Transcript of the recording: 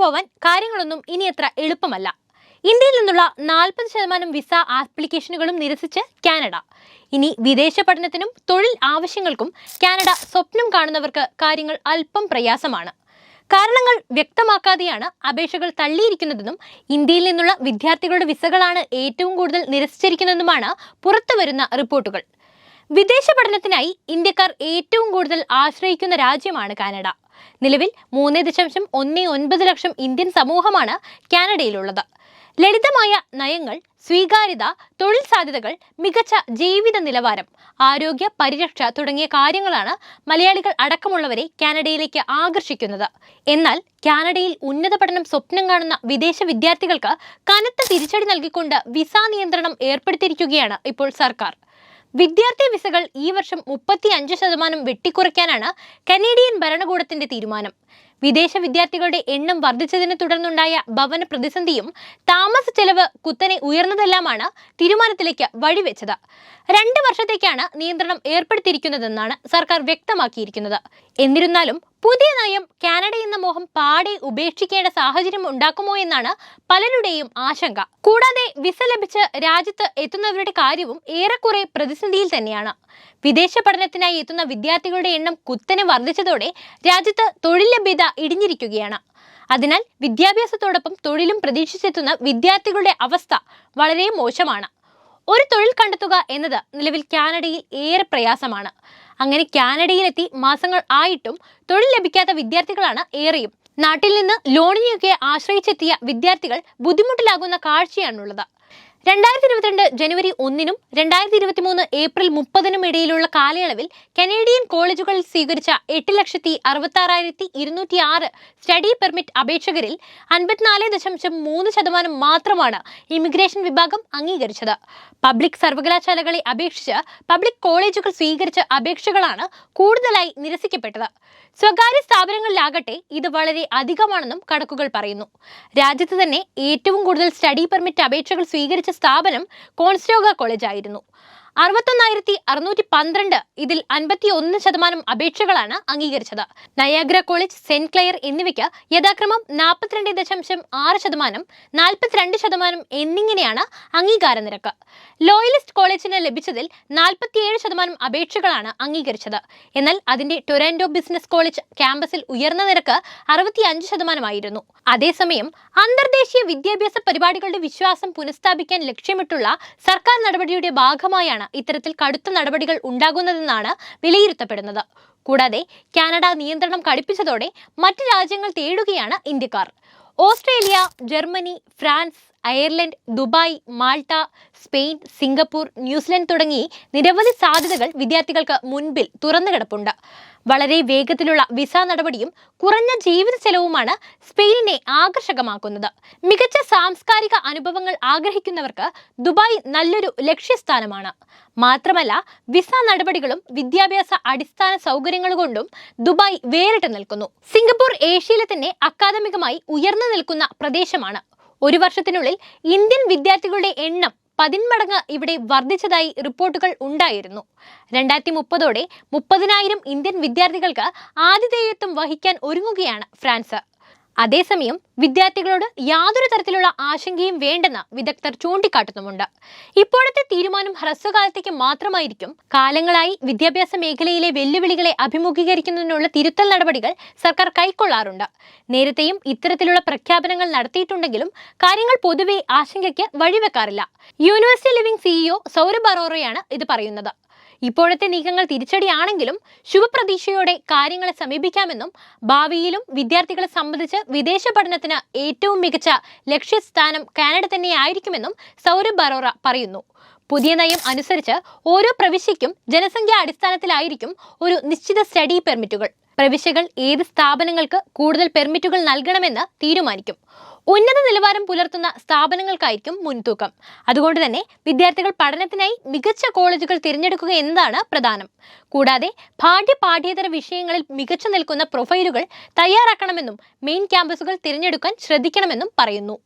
പോവാൻ കാര്യങ്ങളൊന്നും ഇനി അത്ര എളുപ്പമല്ല. ഇന്ത്യയിൽ നിന്നുള്ള നാൽപ്പത് ശതമാനം വിസ ആപ്ലിക്കേഷനുകളും നിരസിച്ച് കാനഡ. ഇനി വിദേശ പഠനത്തിനും തൊഴിൽ ആവശ്യങ്ങൾക്കും കാനഡ സ്വപ്നം കാണുന്നവർക്ക് കാര്യങ്ങൾ അല്പം പ്രയാസമാണ്. കാരണങ്ങൾ വ്യക്തമാക്കാതെയാണ് അപേക്ഷകൾ തള്ളിയിരിക്കുന്നതെന്നും ഇന്ത്യയിൽ നിന്നുള്ള വിദ്യാർത്ഥികളുടെ വിസകളാണ് ഏറ്റവും കൂടുതൽ നിരസിച്ചിരിക്കുന്നതെന്നുമാണ് പുറത്തുവരുന്ന റിപ്പോർട്ടുകൾ. വിദേശ പഠനത്തിനായി ഇന്ത്യക്കാർ ഏറ്റവും കൂടുതൽ ആശ്രയിക്കുന്ന രാജ്യമാണ് കാനഡ. നിലവിൽ മൂന്ന് ദശാംശം ഒന്ന് ഒൻപത് ലക്ഷം ഇന്ത്യൻ സമൂഹമാണ് കാനഡയിലുള്ളത്. ലളിതമായ നയങ്ങൾ സ്വീകാര്യത തൊഴിൽ സാധ്യതകൾ മികച്ച ജീവിത നിലവാരം ആരോഗ്യ പരിരക്ഷ തുടങ്ങിയ കാര്യങ്ങളാണ് മലയാളികൾ അടക്കമുള്ളവരെ കാനഡയിലേക്ക് ആകർഷിക്കുന്നത്. എന്നാൽ കാനഡയിൽ ഉന്നത പഠനം സ്വപ്നം കാണുന്ന വിദേശ വിദ്യാർത്ഥികൾക്ക് കനത്ത തിരിച്ചടി നൽകിക്കൊണ്ട് വിസ നിയന്ത്രണം ഏർപ്പെടുത്തിയിരിക്കുകയാണ് ഇപ്പോൾ സർക്കാർ. വിദ്യാർത്ഥി വിസകൾ ഈ വർഷം മുപ്പത്തി അഞ്ച് ശതമാനം വെട്ടിക്കുറയ്ക്കാനാണ് കനേഡിയൻ ഭരണകൂടത്തിന്റെ തീരുമാനം. വിദേശ വിദ്യാർത്ഥികളുടെ എണ്ണം വർദ്ധിച്ചതിനെ തുടർന്നുണ്ടായ ഭവന പ്രതിസന്ധിയും താമസ ചെലവ് കുത്തനെ ഉയർന്നതെല്ലാമാണ് തീരുമാനത്തിലേക്ക് വഴിവെച്ചത്. രണ്ട് വർഷത്തേക്കാണ് നിയന്ത്രണം ഏർപ്പെടുത്തിയിരിക്കുന്നതെന്നാണ് സർക്കാർ വ്യക്തമാക്കിയിരിക്കുന്നത്. എന്നിരുന്നാലും പുതിയ നയം കാനഡ എന്ന മോഹം പാടെ ഉപേക്ഷിക്കേണ്ട സാഹചര്യം ഉണ്ടാക്കുമോ എന്നാണ് പലരുടെയും ആശങ്ക. കൂടാതെ വിസ ലഭിച്ച് രാജ്യത്ത് എത്തുന്നവരുടെ കാര്യവും ഏറെക്കുറെ പ്രതിസന്ധിയിൽ തന്നെയാണ്. വിദേശ പഠനത്തിനായി എത്തുന്ന വിദ്യാർത്ഥികളുടെ എണ്ണം കുത്തനെ വർദ്ധിച്ചതോടെ രാജ്യത്ത് തൊഴിൽ ലഭ്യത ഇടിഞ്ഞിരിക്കുകയാണ്. അതിനാൽ വിദ്യാഭ്യാസത്തോടൊപ്പം തൊഴിലും പ്രതീക്ഷിച്ചെത്തുന്ന വിദ്യാർത്ഥികളുടെ അവസ്ഥ വളരെ മോശമാണ്. ഒരു തൊഴിൽ കണ്ടെത്തുക എന്നത് നിലവിൽ കാനഡയിൽ ഏറെ പ്രയാസമാണ്. അങ്ങനെ കാനഡയിലെത്തി മാസങ്ങൾ ആയിട്ടും തൊഴിൽ ലഭിക്കാത്ത വിദ്യാർത്ഥികളാണ് ഏറെയും. നാട്ടിൽ നിന്ന് ലോണിനെയൊക്കെ ആശ്രയിച്ചെത്തിയ വിദ്യാർത്ഥികൾ ബുദ്ധിമുട്ടിലാകുന്ന കാഴ്ചയാണുള്ളത്. രണ്ടായിരത്തി ഇരുപത്തിരണ്ട് ജനുവരി ഒന്നിനും രണ്ടായിരത്തി ഇരുപത്തി മൂന്ന് ഏപ്രിൽ മുപ്പതിനും ഇടയിലുള്ള കാലയളവിൽ കനേഡിയൻ കോളേജുകളിൽ സ്വീകരിച്ച എട്ട് ലക്ഷത്തി അറുപത്തി ആറായിരത്തി ഇരുന്നൂറ്റി ആറ് സ്റ്റഡി പെർമിറ്റ് അപേക്ഷകരിൽ അൻപത്തിനാല് ദശാംശം മൂന്ന് ശതമാനം മാത്രമാണ് ഇമിഗ്രേഷൻ വിഭാഗം അംഗീകരിച്ചത്. പബ്ലിക് സർവകലാശാലകളെ അപേക്ഷിച്ച് പബ്ലിക് കോളേജുകൾ സ്വീകരിച്ച അപേക്ഷകളാണ് കൂടുതലായി നിരസിക്കപ്പെട്ടത്. സ്വകാര്യ സ്ഥാപനങ്ങളിലാകട്ടെ ഇത് വളരെ അധികമാണെന്നും കണക്കുകൾ പറയുന്നു. രാജ്യത്ത് തന്നെ ഏറ്റവും കൂടുതൽ സ്റ്റഡി പെർമിറ്റ് അപേക്ഷകൾ സ്വീകരിച്ച സ്ഥാപനം കോൺസ്റ്റോഗ കോളേജ് ആയിരുന്നു. അറുപത്തൊന്നായിരത്തി അറുന്നൂറ്റി പന്ത്രണ്ട് ഇതിൽ അൻപത്തി ഒന്ന് ശതമാനം അപേക്ഷകളാണ് അംഗീകരിച്ചത്. നയാഗ്ര കോളേജ് സെന്റ് ക്ലെയർ എന്നിവയ്ക്ക് യഥാക്രമം നാൽപ്പത്തിരണ്ട് ദശാംശം ആറ് ശതമാനം നാൽപ്പത്തിരണ്ട് ശതമാനം എന്നിങ്ങനെയാണ് അംഗീകാര നിരക്ക് ലോയലിസ്റ്റ് കോളേജിന് ലഭിച്ചതിൽ നാൽപ്പത്തിയേഴ് ശതമാനം അപേക്ഷകളാണ് അംഗീകരിച്ചത്. എന്നാൽ അതിന്റെ ടൊറാൻഡോ ബിസിനസ് കോളേജ് ക്യാമ്പസിൽ ഉയർന്ന നിരക്ക് അറുപത്തിയഞ്ച് ശതമാനമായിരുന്നു. അതേസമയം അന്തർദേശീയ വിദ്യാഭ്യാസ പരിപാടികളുടെ വിശ്വാസം പുനഃസ്ഥാപിക്കാൻ ലക്ഷ്യമിട്ടുള്ള സർക്കാർ നടപടിയുടെ ഭാഗമായാണ് ഇത്തരത്തിൽ കടുത്ത നടപടികൾ ഉണ്ടാകുന്നതെന്നാണ് വിലയിരുത്തപ്പെടുന്നത്. കൂടാതെ കാനഡ നിയന്ത്രണം കടുപ്പിച്ചതോടെ മറ്റ് രാജ്യങ്ങൾ തേടുകയാണ് ഇന്ത്യക്കാർ. Australia Germany France Ireland Dubai Malta Spain Singapore New Zealand തുടങ്ങി നിരവധി സാധ്യതകൾ വിദ്യാർത്ഥികൾക്ക് മുൻപിൽ തുറന്നു കിടപ്പുണ്ട് വളരെ വേഗത്തിലുള്ള വിസ നടപടിയും കുറഞ്ഞ ജീവിത ചെലവുമാണ് സ്പെയിനിനെ ആകർഷകമാക്കുന്നത്. മികച്ച സാംസ്കാരിക അനുഭവങ്ങൾ ആഗ്രഹിക്കുന്നവർക്ക് ദുബായ് നല്ലൊരു ലക്ഷ്യസ്ഥാനമാണ്. മാത്രമല്ല വിസ നടപടികളും വിദ്യാഭ്യാസ അടിസ്ഥാന സൗകര്യങ്ങൾ കൊണ്ടും ദുബായ് വേറിട്ട് നിൽക്കുന്നു. സിംഗപ്പൂർ ഏഷ്യയിലെ തന്നെ അക്കാദമികമായി ഉയർന്നു നിൽക്കുന്ന പ്രദേശമാണ്. ഒരു വർഷത്തിനുള്ളിൽ ഇന്ത്യൻ വിദ്യാർത്ഥികളുടെ എണ്ണം പതിന്മടങ്ങ് ഇവിടെ വർദ്ധിച്ചതായി റിപ്പോർട്ടുകൾ ഉണ്ടായിരുന്നു. രണ്ടായിരത്തി മുപ്പതോടെ മുപ്പതിനായിരം ഇന്ത്യൻ വിദ്യാർത്ഥികൾക്ക് ആതിഥേയത്വം വഹിക്കാൻ ഒരുങ്ങുകയാണ് ഫ്രാൻസ്. അതേസമയം വിദ്യാർത്ഥികളോട് യാതൊരു തരത്തിലുള്ള ആശങ്കയും വേണ്ടെന്ന് വിദഗ്ധർ ചൂണ്ടിക്കാട്ടുന്നുമുണ്ട്. ഇപ്പോഴത്തെ തീരുമാനം ഹ്രസ്വകാലത്തേക്ക് മാത്രമായിരിക്കും കാലങ്ങളായി വിദ്യാഭ്യാസ മേഖലയിലെ വെല്ലുവിളികളെ അഭിമുഖീകരിക്കുന്നതിനുള്ള തിരുത്തൽ നടപടികൾ സർക്കാർ കൈക്കൊള്ളാറുണ്ട്. നേരത്തെയും ഇത്തരത്തിലുള്ള പ്രഖ്യാപനങ്ങൾ നടത്തിയിട്ടുണ്ടെങ്കിലും കാര്യങ്ങൾ പൊതുവെ ആശങ്കയ്ക്ക് വഴിവെക്കാറില്ല. യൂണിവേഴ്സിറ്റി ലിവിംഗ് സിഇഒ സൗരഭ് അറോറയാണ് ഇത് പറയുന്നത്. ഇപ്പോഴത്തെ നീക്കങ്ങൾ തിരിച്ചടിയാണെങ്കിലും ശുഭപ്രതീക്ഷയോടെ കാര്യങ്ങളെ സമീപിക്കാമെന്നും ഭാവിയിലും വിദ്യാർത്ഥികളെ സംബന്ധിച്ച് വിദേശ പഠനത്തിന് ഏറ്റവും മികച്ച ലക്ഷ്യസ്ഥാനം കാനഡ തന്നെയായിരിക്കുമെന്നും സൗരഭ് ബറോറ പറയുന്നു. പുതിയ നയം അനുസരിച്ച് ഓരോ പ്രവിശ്യയ്ക്കും ജനസംഖ്യാ അടിസ്ഥാനത്തിലായിരിക്കും ഒരു നിശ്ചിത സ്റ്റഡി പെർമിറ്റുകൾ. പ്രവിശ്യകൾ ഏത് സ്ഥാപനങ്ങൾക്ക് കൂടുതൽ പെർമിറ്റുകൾ നൽകണമെന്ന് തീരുമാനിക്കും. ഉന്നത നിലവാരം പുലർത്തുന്ന സ്ഥാപനങ്ങൾക്കായിരിക്കും മുൻതൂക്കം. അതുകൊണ്ട് തന്നെ വിദ്യാർത്ഥികൾ പഠനത്തിനായി മികച്ച കോളേജുകൾ തിരഞ്ഞെടുക്കുക എന്നതാണ് പ്രധാനം. കൂടാതെ പാഠ്യ പാഠ്യേതര വിഷയങ്ങളിൽ മികച്ചു നിൽക്കുന്ന പ്രൊഫൈലുകൾ തയ്യാറാക്കണമെന്നും മെയിൻ ക്യാമ്പസുകൾ തിരഞ്ഞെടുക്കാൻ ശ്രദ്ധിക്കണമെന്നും പറയുന്നു.